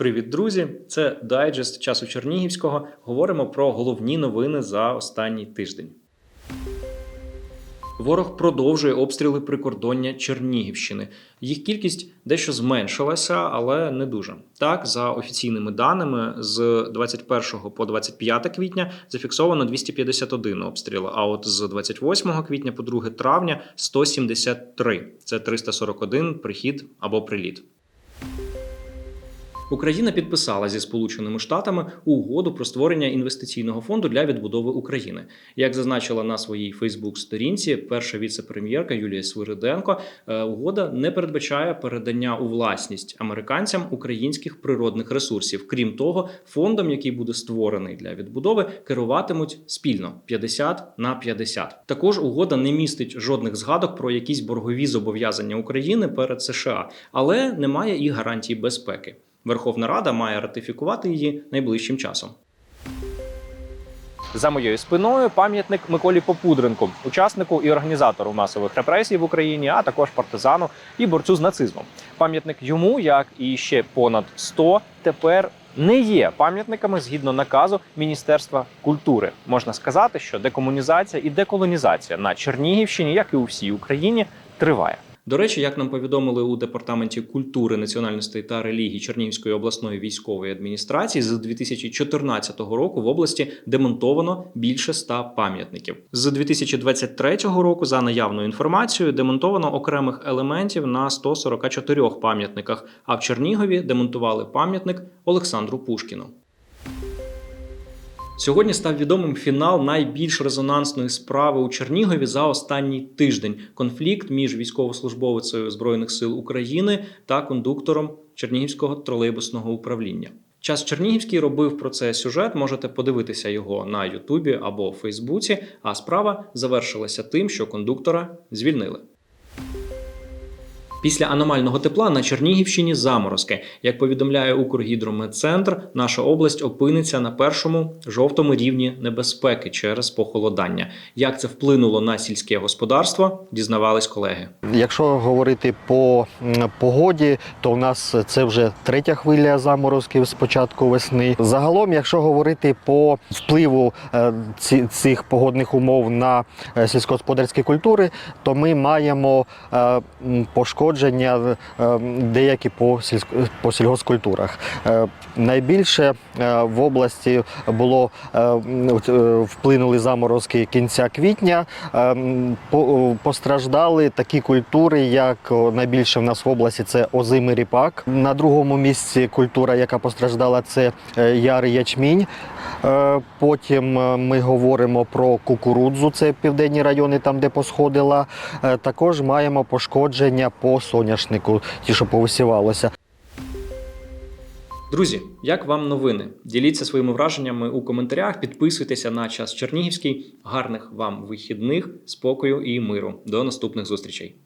Привіт, друзі! Це дайджест часу Чернігівського. Говоримо про головні новини за останній тиждень. Ворог продовжує обстріли прикордоння Чернігівщини. Їх кількість дещо зменшилася, але не дуже. Так, за офіційними даними, з 21 по 25 квітня зафіксовано 251 обстріл. А от з 28 квітня по 2 травня 173. Це 341 прихід або приліт. Україна підписала зі Сполученими Штатами угоду про створення інвестиційного фонду для відбудови України. Як зазначила на своїй Фейсбук-сторінці, перша віце-прем'єрка Юлія Свириденко, е, угода не передбачає передання у власність американцям українських природних ресурсів. Крім того, фондом, який буде створений для відбудови, керуватимуть спільно 50 на 50. Також угода не містить жодних згадок про якісь боргові зобов'язання України перед США, але немає і гарантій безпеки. Верховна Рада має ратифікувати її найближчим часом. За моєю спиною пам'ятник Миколі Попудренку, учаснику і організатору масових репресій в Україні, а також партизану і борцю з нацизмом. Пам'ятник йому, як і ще понад 100, тепер не є пам'ятниками згідно наказу Міністерства культури. Можна сказати, що декомунізація і деколонізація на Чернігівщині, як і у всій Україні, триває. До речі, як нам повідомили у департаменті культури, національностей та релігії Чернігівської обласної військової адміністрації, з 2014 року в області демонтовано більше 100 пам'ятників. З 2023 року, за наявною інформацією, демонтовано окремих елементів на 144 пам'ятниках. А в Чернігові демонтували пам'ятник Олександру Пушкіну. Сьогодні став відомим фінал найбільш резонансної справи у Чернігові за останній тиждень. Конфлікт між військовослужбовицею збройних сил України та кондуктором Чернігівського тролейбусного управління. Час Чернігівський робив про це сюжет. Можете подивитися його на Ютубі або Фейсбуці. А справа завершилася тим, що кондуктора звільнили. Після аномального тепла на Чернігівщині заморозки. Як повідомляє Укргідрометцентр, наша область опиниться на першому жовтому рівні небезпеки через похолодання. Як це вплинуло на сільське господарство, дізнавались колеги. Якщо говорити по погоді, то у нас це вже третя хвиля заморозків з початку весни. Загалом, якщо говорити по впливу е, цих погодних умов на е, сільськогосподарські культури, то ми маємо е, пошкодження е, деякі по, по сільгоспкультурах. Е, Найбільше е, в області було е, м, от, е, вплинули заморозки кінця квітня. Е, м, по- Постраждали такі культури, як найбільше в нас в області це озимий ріпак. На другому місці культура, яка постраждала, це ярий ячмінь. Потім ми говоримо про кукурудзу, це південні райони, там де посходила. Також маємо пошкодження соняшнику, ті, що повисівалося. Друзі, як вам новини? Діліться своїми враженнями у коментарях. Підписуйтеся на час Чернігівський. Гарних вам вихідних, спокою і миру. До наступних зустрічей.